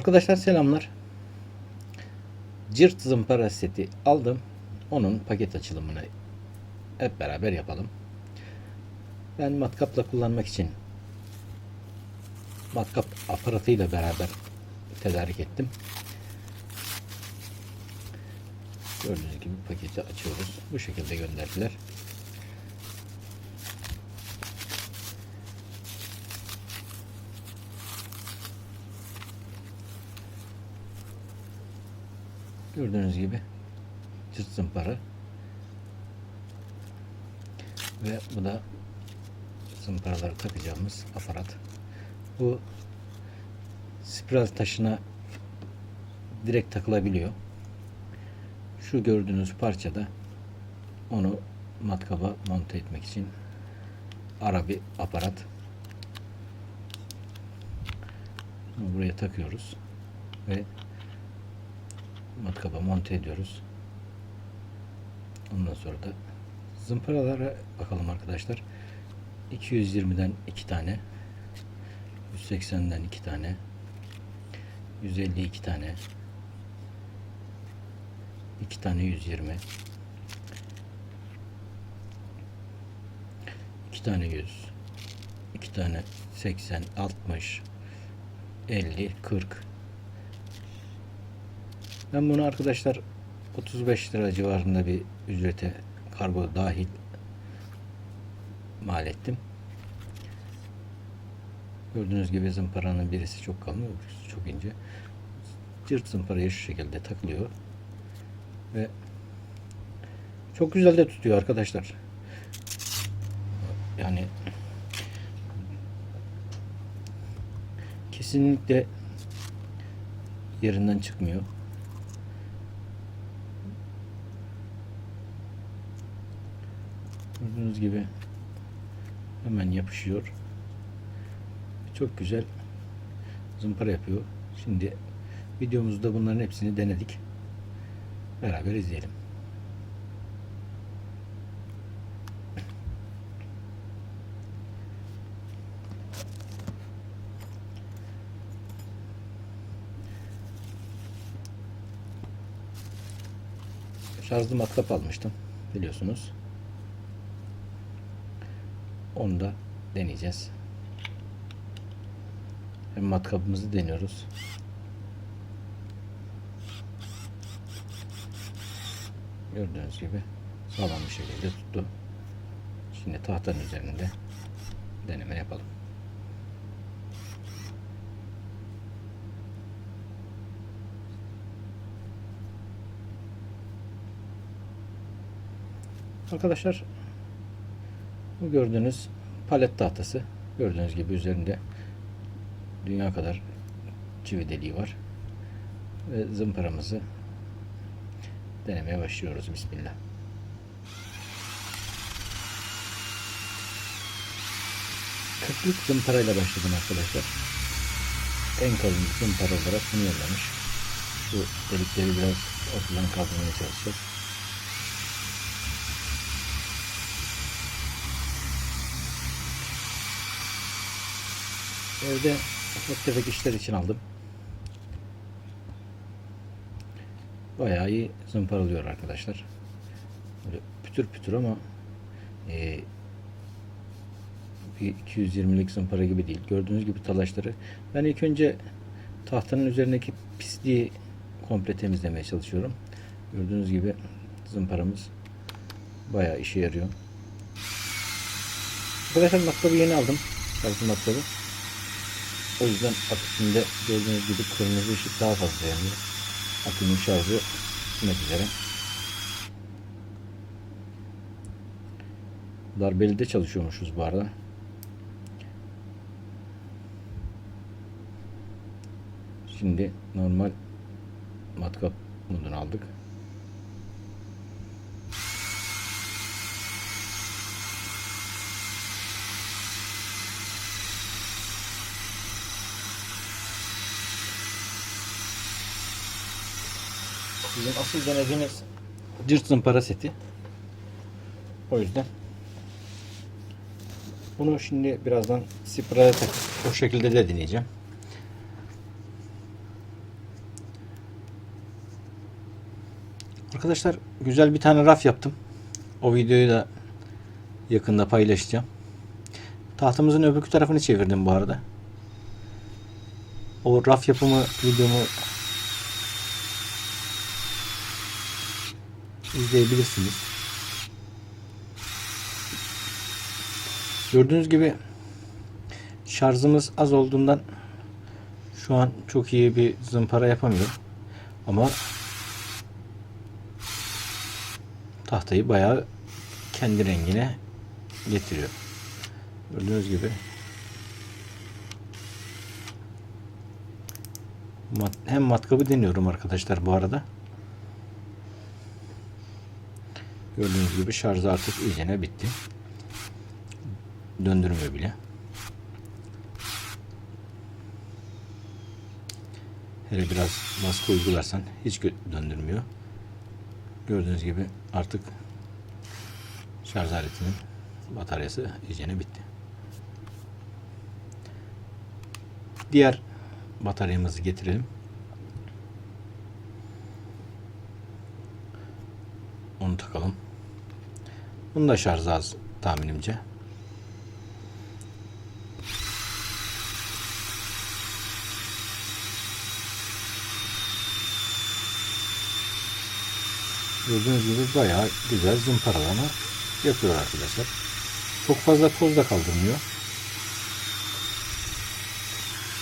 Arkadaşlar selamlar. Cırt zımpara seti aldım. Onun paket açılımını hep beraber yapalım. Ben matkapla kullanmak için matkap aparatıyla beraber tedarik ettim. Gördüğünüz gibi paketi açıyoruz. Bu şekilde gönderdiler. Gördüğünüz gibi cırt zımpara ve bu da zımparaları takacağımız aparat. Bu spiral taşına direkt takılabiliyor. Şu gördüğünüz parçada onu matkaba monte etmek için ara bir aparat. Buraya takıyoruz ve matkaba monte ediyoruz. Ondan sonra da zımparalara bakalım arkadaşlar. 220'den 2 tane 180'den 2 tane 152 tane 2 tane 120 2 tane 100 2 tane 80 60 50 40 ben bunu arkadaşlar 35 lira civarında bir ücrete kargo dahil mal ettim. Gördüğünüz gibi zımparanın birisi çok kalın, öbürküsü çok ince. Cırt zımparaya şu şekilde takılıyor. Ve çok güzel de tutuyor arkadaşlar. Yani kesinlikle yerinden çıkmıyor. Gördüğünüz gibi hemen yapışıyor. Çok güzel zımpara yapıyor. Şimdi videomuzda bunların hepsini denedik. Beraber izleyelim. Şarjlı matkap almıştım biliyorsunuz. Onu da deneyeceğiz. Hem matkabımızı deniyoruz. Gördüğünüz gibi sağlam bir şekilde tuttu. Şimdi tahtanın üzerinde deneme yapalım. Arkadaşlar bu gördüğünüz palet tahtası. Gördüğünüz gibi üzerinde dünya kadar çivi deliği var. Ve zımparamızı denemeye başlıyoruz. Bismillah. Kırklık zımparayla başladım arkadaşlar. En kalın zımpara olarak bunu yollamış. Şu delikleri biraz ortadan kaldırmaya çalışacağız. Evde ufak tefek işler için aldım. Bayağı iyi zımparalıyor arkadaşlar. Böyle pütür pütür ama e, bir 220'lik zımpara gibi değil. Gördüğünüz gibi talaşları. Ben ilk önce tahtanın üzerindeki pisliği komple temizlemeye çalışıyorum. Gördüğünüz gibi zımparamız bayağı işe yarıyor. Arkadaşlar matkabı yeni aldım. Şarjlı matkabı. O yüzden akışında gördüğünüz gibi kırmızı ışık daha fazla yanıyor. Akümün şarjı bitmek üzere. Darbeli de çalışıyormuşuz bu arada. Şimdi normal matkap modunu aldık. Bizim asıl denediğimiz cırt zımpara seti. O yüzden bunu şimdi birazdan spraya takıp o şekilde de deneyeceğim. Arkadaşlar güzel bir tane raf yaptım. O videoyu da yakında paylaşacağım. Tahtamızın öbür tarafını çevirdim bu arada. O raf yapımı videomu izleyebilirsiniz. Gördüğünüz gibi şarjımız az olduğundan şu an çok iyi bir zımpara yapamıyorum. Ama tahtayı bayağı kendi rengine getiriyor. Gördüğünüz gibi hem matkabı deniyorum arkadaşlar bu arada. Gördüğünüz gibi şarj artık iyicene bitti. Döndürmüyor bile. Hele biraz baskı uygularsan hiç döndürmüyor. Gördüğünüz gibi artık şarj aletinin bataryası iyicene bitti. Diğer bataryamızı getirelim. Onu takalım. Bunun da şarjı az tahminimce. Gördüğünüz gibi bayağı güzel zımparalama yapıyor arkadaşlar. Çok fazla toz da kaldırmıyor.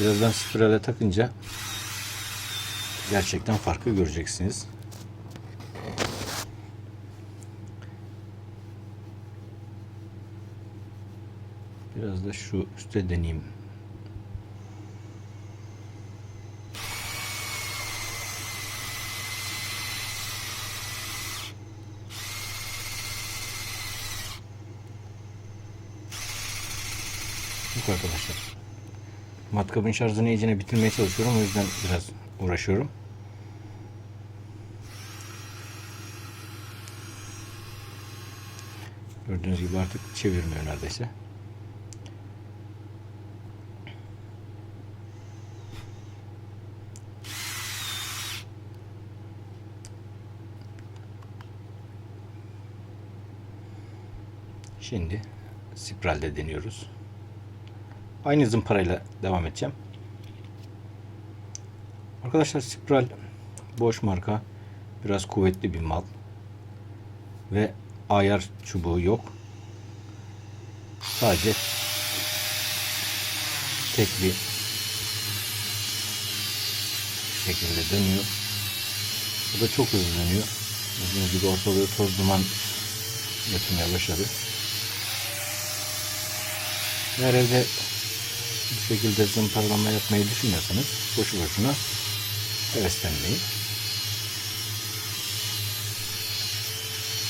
Birazdan spirale takınca gerçekten farkı göreceksiniz. Biraz da şu üstte deneyeyim. Yok arkadaşlar. Matkabın şarjını iyicene bitirmeye çalışıyorum. O yüzden biraz uğraşıyorum. Gördüğünüz gibi artık çevirmiyor neredeyse. Şimdi spiralde deniyoruz. Aynı zımparayla devam edeceğim. Arkadaşlar spiral boş marka biraz kuvvetli bir mal ve ayar çubuğu yok. Sadece tek bir şekilde dönüyor. Bu da çok hızlı dönüyor. Gördüğünüz gibi ortalığı toz duman götürmeye başladı. Eğer bu şekilde zımparalama yapmayı düşünüyorsanız boşu boşuna heveslenmeyin.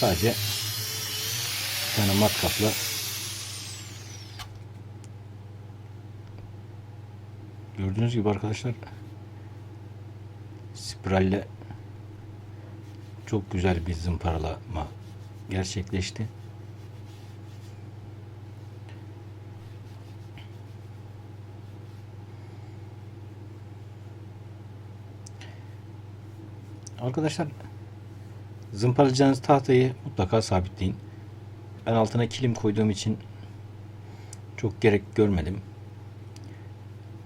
Sadece bir tane matkapla gördüğünüz gibi arkadaşlar spiralle çok güzel bir zımparalama gerçekleşti. Arkadaşlar zımparalayacağınız tahtayı mutlaka sabitleyin. Ben altına kilim koyduğum için çok gerek görmedim.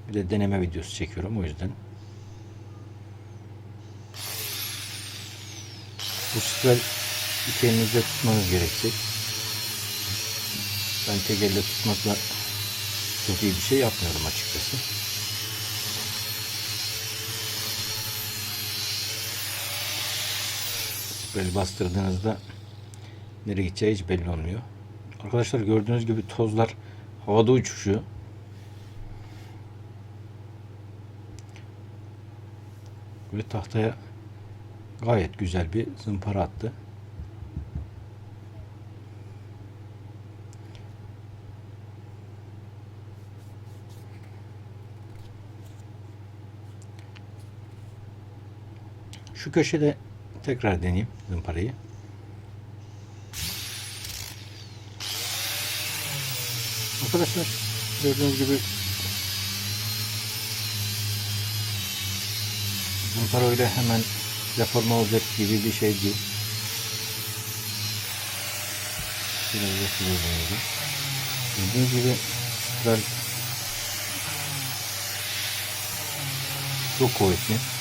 Bir de deneme videosu çekiyorum o yüzden. Bu spiral iki elinizle tutmanız gerekecek. Ben tek elle tutmakla çok iyi bir şey yapmıyorum açıkçası. Böyle bastırdığınızda nereye gideceği hiç belli olmuyor. Arkadaşlar gördüğünüz gibi tozlar havada uçuşuyor. Ve tahtaya gayet güzel bir zımpara attı. Şu köşede Tekrar deneyeyim zımparayı. Arkadaşlar gördüğünüz gibi zımpara öyle hemen reforma olacak gibi bir şey değil. Biraz yakılıyor böyle. Gördüğünüz gibi biraz çok kuvvetli.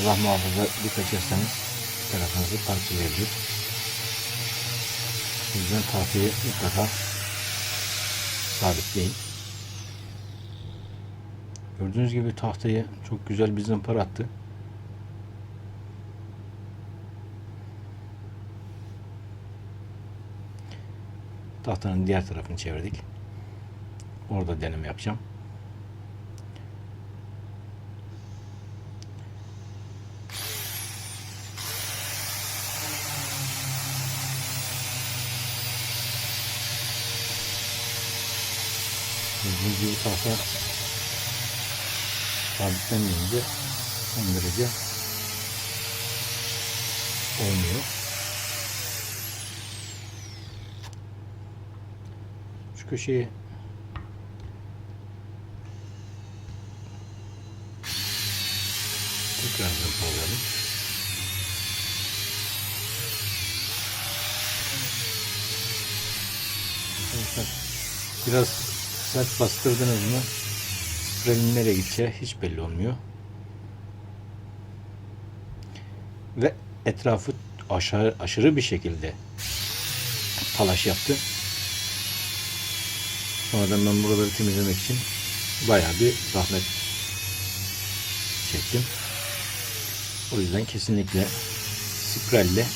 Allah muhafaza bir kaçırsanız tarafınızı parçalayabilir. O yüzden tahtayı mutlaka sabitleyin. Gördüğünüz gibi tahtayı çok güzel bir zımpara attı. Tahtanın diğer tarafını çevirdik. Orada deneme yapacağım. Gibi tahta sabitlenmeyince son derece olmuyor. Şu köşeyi tekrar zımpalayalım. Arkadaşlar biraz sert bastırdınız mı sprayın nereye gideceği hiç belli olmuyor. Ve etrafı aşağı, aşırı bir şekilde talaş yaptı. Sonradan ben buraları temizlemek için bayağı bir zahmet çektim. O yüzden kesinlikle sprayle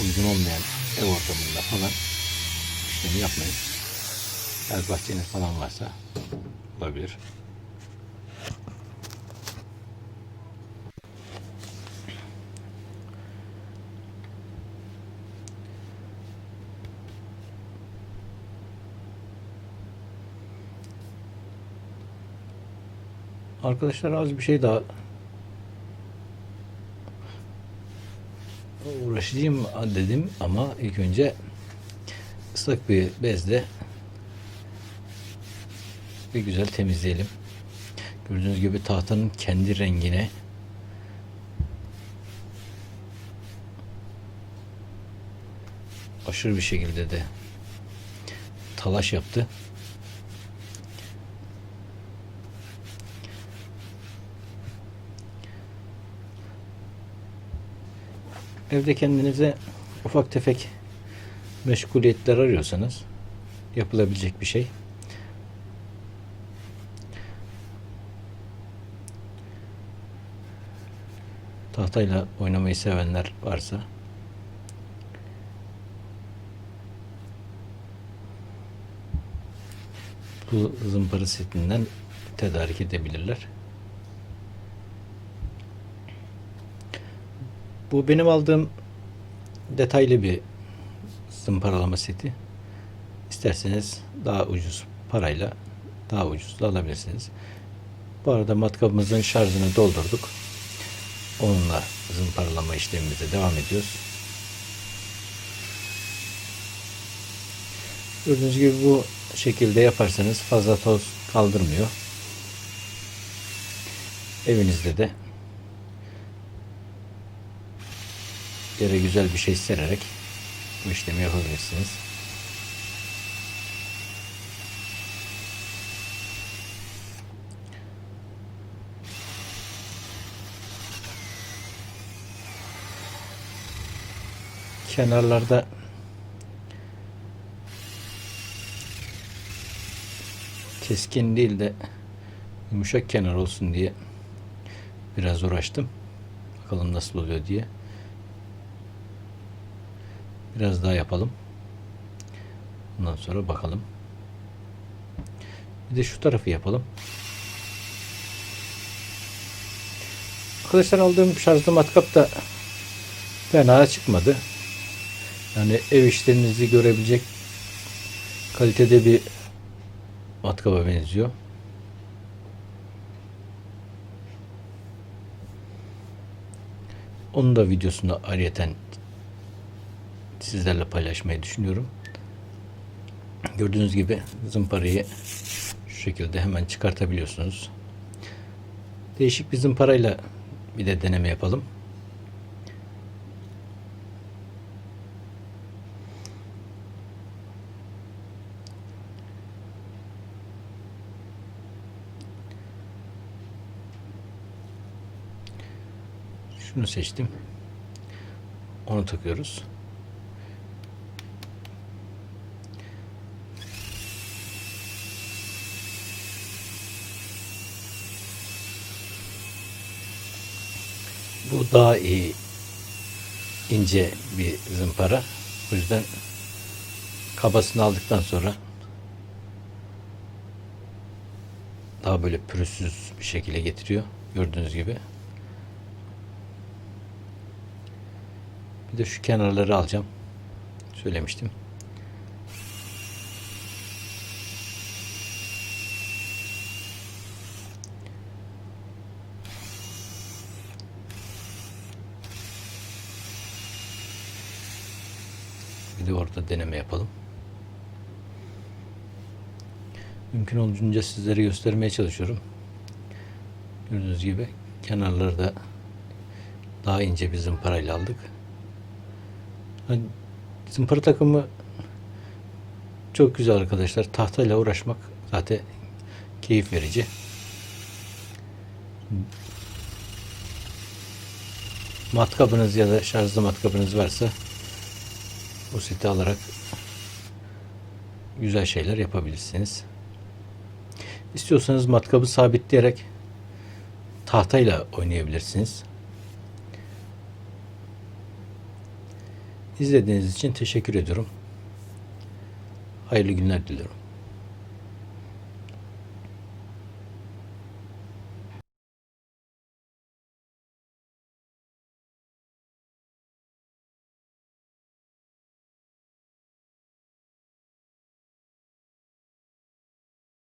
uygun olmayan ev ortamında falan işlemi yapmayın. Eğer bahçeniz falan varsa olabilir. Arkadaşlar az bir şey daha uğraşayım dedim ama ilk önce ıslak bir bezle bir güzel temizleyelim. Gördüğünüz gibi tahtanın kendi rengine aşırı bir şekilde de talaş yaptı. Evde kendinize ufak tefek meşguliyetler arıyorsanız yapılabilecek bir şey. Tahtayla oynamayı sevenler varsa bu zımpara setinden tedarik edebilirler. Bu benim aldığım detaylı bir zımparalama seti. İsterseniz daha ucuz parayla daha ucuz da alabilirsiniz. Bu arada matkabımızın şarjını doldurduk. Onunla zımparalama işlemimize devam ediyoruz. Gördüğünüz gibi bu şekilde yaparsanız fazla toz kaldırmıyor. Evinizde de yere güzel bir şey sererek bu işlemi yapabilirsiniz. Kenarlarda keskin değil de yumuşak kenar olsun diye biraz uğraştım. Bakalım nasıl oluyor diye. Biraz daha yapalım. Ondan sonra bakalım. Bir de şu tarafı yapalım. Arkadaşlar aldığım şarjlı matkap da fena çıkmadı. Yani ev işlerinizi görebilecek kalitede bir matkaba benziyor. Onun da videosunu ayrıyeten sizlerle paylaşmayı düşünüyorum. Gördüğünüz gibi zımparayı şu şekilde hemen çıkartabiliyorsunuz. Değişik bir zımparayla bir de deneme yapalım. Şunu seçtim. Onu takıyoruz. Daha iyi ince bir zımpara. O yüzden kabasını aldıktan sonra daha böyle pürüzsüz bir şekilde getiriyor. Gördüğünüz gibi. Bir de şu kenarları alacağım. Söylemiştim. Bir de orada deneme yapalım. Mümkün olduğunca sizlere göstermeye çalışıyorum. Gördüğünüz gibi kenarları da daha ince bir zımparayla aldık. Hani Zımpara takımı çok güzel arkadaşlar. Tahtayla uğraşmak zaten keyif verici. Matkabınız ya da şarjlı matkabınız varsa bu seti alarak güzel şeyler yapabilirsiniz. İstiyorsanız matkabı sabitleyerek tahtayla oynayabilirsiniz. İzlediğiniz için teşekkür ediyorum. Hayırlı günler diliyorum.